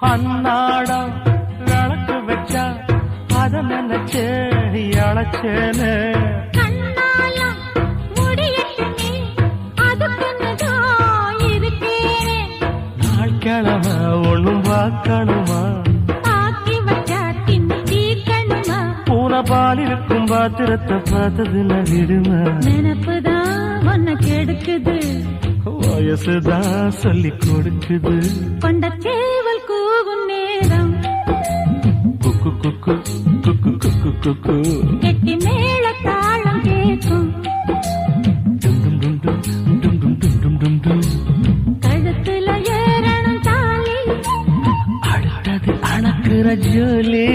அன்னாடம் விளக்கு வச்சா அத நினைச்சே அழைச்சேனே. கிழமை ஒன்றும் பார்க்கணுமா? பால் இருக்கும் பாத்திரத்தை பார்த்தது நான் விடுமா? நினப்புதான் உன்னை கெடுக்குது. வயசுதான் சொல்லி கொடுக்குது. கொண்டச்சே குக்கு கெட்டி மேல தாளம் கேட்கும் டும் டும் டும் டும் டும் டும் டும் டும் டும் டும் கழுத்துல ஏறணும் தாலி. அடுத்தது அணக்குற ஜோலி.